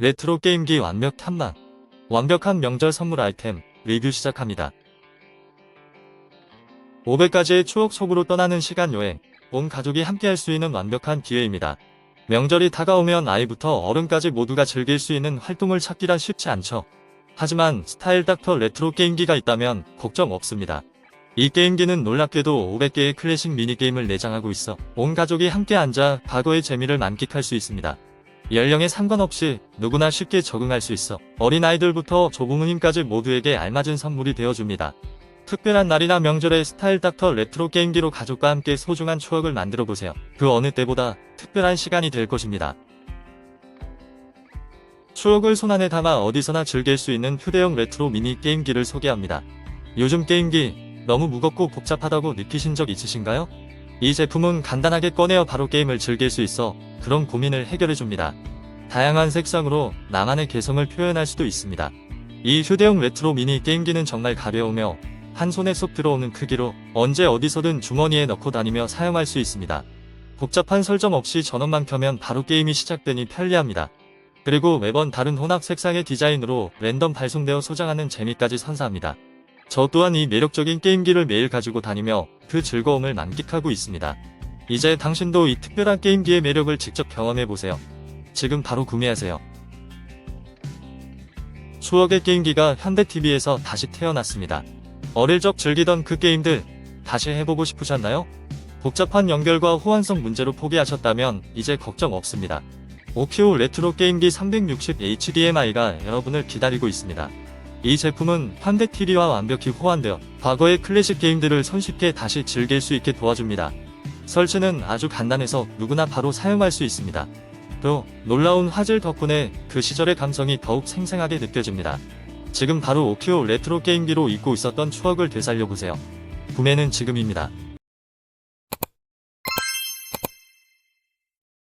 레트로 게임기 완벽 탐방. 완벽한 명절 선물 아이템 리뷰 시작합니다. 500가지의 추억 속으로 떠나는 시간 여행. 온 가족이 함께 할 수 있는 완벽한 기회입니다. 명절이 다가오면 아이부터 어른까지 모두가 즐길 수 있는 활동을 찾기란 쉽지 않죠. 하지만 스타일 닥터 레트로 게임기가 있다면 걱정 없습니다. 이 게임기는 놀랍게도 500개의 클래식 미니게임을 내장하고 있어 온 가족이 함께 앉아 과거의 재미를 만끽할 수 있습니다. 연령에 상관없이 누구나 쉽게 적응할 수 있어 어린아이들부터 조부모님까지 모두에게 알맞은 선물이 되어줍니다. 특별한 날이나 명절에 스타일 닥터 레트로 게임기로 가족과 함께 소중한 추억을 만들어 보세요. 그 어느 때보다 특별한 시간이 될 것입니다. 추억을 손안에 담아 어디서나 즐길 수 있는 휴대용 레트로 미니 게임기를 소개합니다. 요즘 게임기 너무 무겁고 복잡하다고 느끼신 적 있으신가요? 이 제품은 간단하게 꺼내어 바로 게임을 즐길 수 있어 그런 고민을 해결해 줍니다. 다양한 색상으로 나만의 개성을 표현할 수도 있습니다. 이 휴대용 레트로 미니 게임기는 정말 가벼우며 한 손에 쏙 들어오는 크기로 언제 어디서든 주머니에 넣고 다니며 사용할 수 있습니다. 복잡한 설정 없이 전원만 켜면 바로 게임이 시작되니 편리합니다. 그리고 매번 다른 혼합 색상의 디자인으로 랜덤 발송되어 소장하는 재미까지 선사합니다. 저 또한 이 매력적인 게임기를 매일 가지고 다니며 그 즐거움을 만끽하고 있습니다. 이제 당신도 이 특별한 게임기의 매력을 직접 경험해보세요. 지금 바로 구매하세요. 추억의 게임기가 현대TV에서 다시 태어났습니다. 어릴 적 즐기던 그 게임들 다시 해보고 싶으셨나요? 복잡한 연결과 호환성 문제로 포기하셨다면 이제 걱정 없습니다. 오키오 레트로 게임기 360HDMI가 여러분을 기다리고 있습니다. 이 제품은 현대 TV와 완벽히 호환되어 과거의 클래식 게임들을 손쉽게 다시 즐길 수 있게 도와줍니다. 설치는 아주 간단해서 누구나 바로 사용할 수 있습니다. 또 놀라운 화질 덕분에 그 시절의 감성이 더욱 생생하게 느껴집니다. 지금 바로 오키오 레트로 게임기로 잊고 있었던 추억을 되살려보세요. 구매는 지금입니다.